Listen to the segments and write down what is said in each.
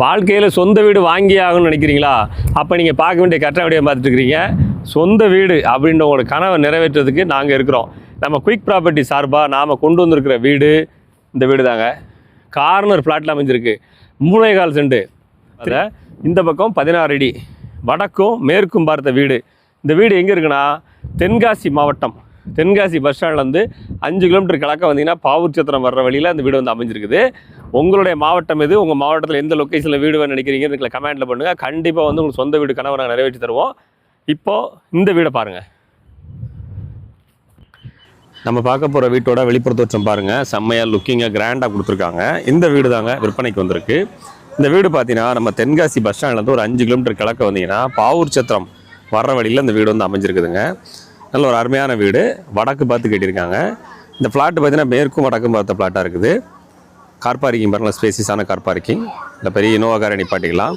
வாழ்க்கையில் சொந்த வீடு வாங்கி ஆகணும்னு நினைக்கிறீங்களா? அப்போ நீங்கள் பார்க்க வேண்டிய கரெக்டாக வீடியோ பார்த்துட்டுருக்கீங்க. சொந்த வீடு அப்படின்ற உங்களோட கனவை நிறைவேற்றுறதுக்கு நாங்கள் இருக்கிறோம். நம்ம குயிக் ப்ராப்பர்ட்டி சார்பாக நாம் கொண்டு வந்திருக்கிற வீடு இந்த வீடு தாங்க கார்னர் ஃப்ளாட்டில் அமைஞ்சிருக்கு. மூணே கால் செண்டு. அதில் இந்த பக்கம் பதினாறு அடி வடக்கும் மேற்கும் பார்த்த வீடு. இந்த வீடு எங்கே இருக்குன்னா தென்காசி மாவட்டம். தென்காசி பஸ் ஸ்டாண்ட்லேருந்து அஞ்சு கிலோமீட்டர் கிழக்க வந்தீங்கன்னா பாவூர் சத்திரம் வர்ற வழியில் அந்த வீடு வந்து அமைஞ்சிருக்குது. உங்களுடைய மாவட்டம் எது? உங்கள் மாவட்டத்தில் எந்த லொக்கேஷனில் வீடு வேணும் நினைக்கிறீங்கன்னு கமெண்ட்டில் பண்ணுங்கள் கண்டிப்பாக வந்து உங்களுக்கு சொந்த வீடு கனவை நாங்கள் நிறைவேற்றி தருவோம். இப்போது இந்த வீடை பாருங்கள் நம்ம பார்க்க போகிற வீட்டோட வெளிப்புற தோற்றம் பாருங்கள் செம்மையாக லுக்கிங்காக கிராண்டாக கொடுத்துருக்காங்க. இந்த வீடு தாங்க விற்பனைக்கு வந்திருக்கு. இந்த வீடு பார்த்தீங்கன்னா நம்ம தென்காசி பஸ் ஸ்டாண்ட்லேருந்து ஒரு அஞ்சு கிலோமீட்டர் கிழக்க வந்தீங்கன்னா பாவூர் சத்திரம் வர்ற வழியில் இந்த வீடு வந்து அமைஞ்சிருக்குதுங்க. நல்ல ஒரு அருமையான வீடு. வடக்கு பார்த்து கட்டியிருக்காங்க. இந்த ஃப்ளாட்டு பார்த்தீங்கன்னா மேற்கும் வடக்கும் பார்த்த ஃப்ளாட்டாக இருக்குது. கார் பார்க்கிங் பாருங்களா ஸ்பேசிஸான கார் பார்க்கிங் இந்த பெரிய இனோவா காரை நிப்பாட்டிக்கலாம்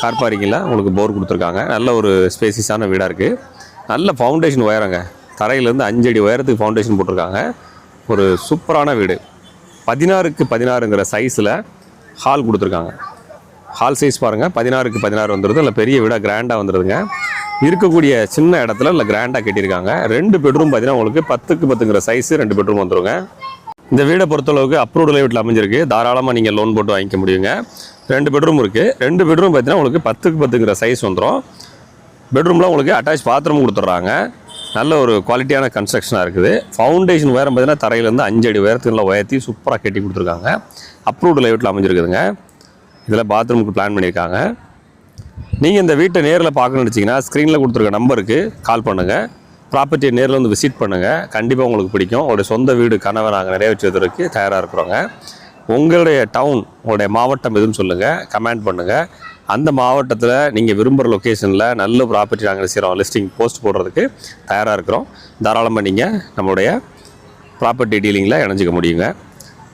கார் பார்க்கிங்கில் உங்களுக்கு போர் கொடுத்துருக்காங்க. நல்ல ஒரு ஸ்பேசிஸான வீடாக இருக்குது நல்ல ஃபவுண்டேஷன் உயரங்க தரையிலேருந்து அஞ்சு அடி உயரத்துக்கு ஃபவுண்டேஷன் போட்டிருக்காங்க. ஒரு சூப்பரான வீடு. பதினாறுக்கு பதினாறுங்கிற சைஸில் ஹால் கொடுத்துருக்காங்க. ஹால் சைஸ் பாருங்கள் பதினாறுக்கு பதினாறு வந்துடுது இல்லை பெரிய வீடாக கிராண்டாக வந்துடுதுங்க இருக்கக்கூடிய சின்ன இடத்துல இல்லை கிராண்டாக கட்டியிருக்காங்க. ரெண்டு பெட்ரூம் பார்த்தீங்கன்னா உங்களுக்கு பத்துக்கு பத்துங்கிற சைஸு ரெண்டு பெட்ரூம் வந்துருங்க. இந்த வீடை பொறுத்தளவுக்கு அப்ரூவ்டு வீட்டில் அமைஞ்சிருக்கு. தாராளமாக நீங்கள் லோன் போட்டு வாங்கிக்க முடியுங்க. ரெண்டு பெட்ரூம் இருக்குது ரெண்டு பெட்ரூம் பார்த்தீங்கன்னா உங்களுக்கு பத்துக்கு பத்துங்கிற சைஸ் வந்துடும் பெட்ரூமில் உங்களுக்கு அட்டாச் பாத்ரூம் கொடுத்துட்றாங்க. நல்ல ஒரு குவாலிட்டியான கன்ஸ்ட்ரக்ஷனாக இருக்குது. ஃபவுண்டேஷன் உயரம் பார்த்தீங்கன்னா தரையிலேருந்து அஞ்சு அடி உயரத்துக்கு நல்லா உயர்த்தி சூப்பராக கட்டி கொடுத்துருக்காங்க. அப்ரூவ்டு லைட்டில் அமைஞ்சிருக்குதுங்க. இதில் பாத்ரூமுக்கு பிளான் பண்ணியிருக்காங்க. நீங்கள் இந்த வீட்டை நேரில் பார்க்கணுன்னு வச்சிங்கன்னா ஸ்க்ரீனில் கொடுத்துருக்க நம்பருக்கு கால் பண்ணுங்கள் ப்ராப்பர்ட்டியை நேரில் வந்து விசிட் பண்ணுங்கள் கண்டிப்பாக உங்களுக்கு பிடிக்கும். உங்களுடைய சொந்த வீடு கனவை நாங்கள் நிறைவேற்றுவதற்கு தயாராக இருக்கிறோங்க. உங்களுடைய டவுன் உங்களுடைய மாவட்டம் எதுவும் சொல்லுங்கள் கமெண்ட் பண்ணுங்கள் அந்த மாவட்டத்தில் நீங்கள் விரும்புகிற லொக்கேஷனில் நல்ல ப்ராப்பர்ட்டி நாங்கள் செய்கிறோம் லிஸ்டிங் போஸ்ட் போடுறதுக்கு தயாராக இருக்கிறோம். தாராளமாக நீங்கள் நம்மளுடைய ப்ராப்பர்ட்டி டீலிங்கில் இணைஞ்சிக்க முடியுங்க.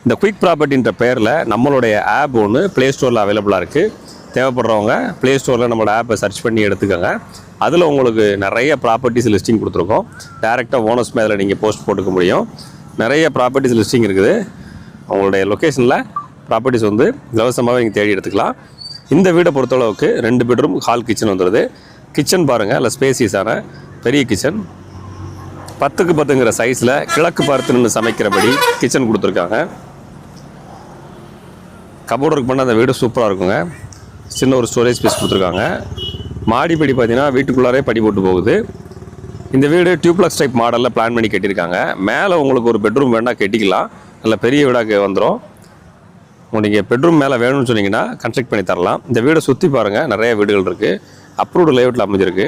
இந்த குயிக் ப்ராப்பர்ட்டின்ற பேரில் நம்மளுடைய ஆப் ஒன்று ப்ளே ஸ்டோரில் அவைலபிளாக இருக்குது தேவைப்படுறவங்க ப்ளே ஸ்டோரில் நம்மளோட ஆப்பை சர்ச் பண்ணி எடுத்துக்கோங்க. அதில் உங்களுக்கு நிறைய ப்ராப்பர்ட்டிஸ் லிஸ்டிங் கொடுத்துருக்கோம். டேரெக்டாக ஓனர்ஸ் மேலே நீங்கள் போஸ்ட் போட்டுக்க முடியும். நிறைய ப்ராப்பர்ட்டிஸ் லிஸ்டிங் இருக்குது. உங்களுடைய லொக்கேஷனில் ப்ராப்பர்ட்டிஸ் வந்து இலவசமாகவே நீங்கள் தேடி எடுத்துக்கலாம். இந்த வீடை பொறுத்தளவுக்கு ரெண்டு பெட்ரூம் ஹால் கிச்சன் வந்துடுது கிச்சன் பாருங்கள் இல்லை ஸ்பேசியஸான பெரிய கிச்சன் பத்துக்கு பத்துங்கிற சைஸில் கிழக்கு பார்த்து நின்று சமைக்கிறபடி கிச்சன் கொடுத்துருக்காங்க. கபோர்டு ஒர்க் பண்ண அந்த வீடு சூப்பராக இருக்குங்க. சின்ன ஒரு ஸ்டோரேஜ் ஸ்பேஸ் கொடுத்துருக்காங்க. மாடிப்படி பார்த்தீங்கன்னா வீட்டுக்குள்ளாரே படி போட்டு போகுது. இந்த வீடு டியூப்ளக்ஸ் டைப் மாடலில் பிளான் பண்ணி கட்டியிருக்காங்க. மேலே உங்களுக்கு ஒரு பெட்ரூம் வேணால் கட்டிக்கலாம். நல்ல பெரிய வீடாக வந்துடும் நீங்கள் பெட்ரூம் மேலே வேணும்னு சொன்னீங்கன்னா கன்ஸ்ட்ரக்ட் பண்ணி தரலாம். இந்த வீடை சுற்றி பாருங்கள் நிறைய வீடுகள் இருக்குது அப்ரூவ்டு லேஅவுட்டில் அமைஞ்சிருக்கு.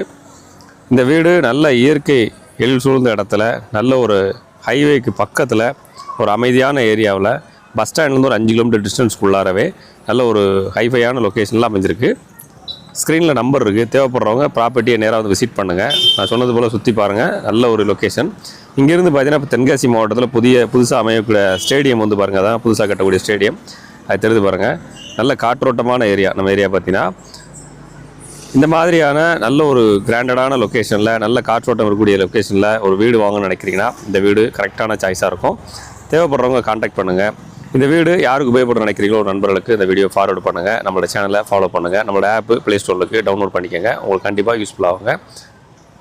இந்த வீடு நல்ல இயற்கை எழில் சூழ்ந்த இடத்துல நல்ல ஒரு ஹைவேக்கு பக்கத்தில் ஒரு அமைதியான ஏரியாவில் பஸ் ஸ்டாண்ட்லேருந்து ஒரு அஞ்சு கிலோமீட்டர் டிஸ்டன்ஸ்க்குள்ளாரவே நல்ல ஒரு ஹைஃபையான லொக்கேஷனில் அமைஞ்சிருக்கு. ஸ்க்ரீனில் நம்பர் இருக்குது தேவைப்படுறவங்க ப்ராப்பர்ட்டியை நேராக வந்து விசிட் பண்ணுங்கள் நான் சொன்னது போல் சுற்றி பாருங்கள் நல்ல ஒரு லொக்கேஷன் இங்கேருந்து பார்த்தீங்கன்னா இப்போ தென்காசி மாவட்டத்தில் புதிய புதுசாக அமையக்கூடிய ஸ்டேடியம் வந்து பாருங்கள் அதான் புதுசாக கட்டக்கூடிய ஸ்டேடியம் அது தெரிந்து பாருங்கள் நல்ல காற்றோட்டமான ஏரியா நம்ம ஏரியா பார்த்தீங்கன்னா இந்த மாதிரியான நல்ல ஒரு கிராண்டடான லொக்கேஷனில் நல்ல காற்றோட்டம் இருக்கக்கூடிய லொக்கேஷனில் ஒரு வீடு வாங்கணும்னு நினைக்கிறீங்கன்னா இந்த வீடு கரெக்டான சாய்ஸாக இருக்கும். தேவைப்படுறவங்க காண்டாக்ட் பண்ணுங்கள் இந்த வீடு யாருக்கு உபயோகப்படும் நினைக்கிறீங்களோ ஒரு நண்பர்களுக்கு இந்த வீடியோ ஃபார்வர்டு பண்ணுங்கள் நம்மளோட சேனலை ஃபாலோ பண்ணுங்கள் நம்மளோட ஆப் ப்ளே ஸ்டோருக்கு டவுன்லோட் பண்ணிக்கோங்க. உங்களுக்கு கண்டிப்பாக யூஸ்ஃபுல்லாகுங்க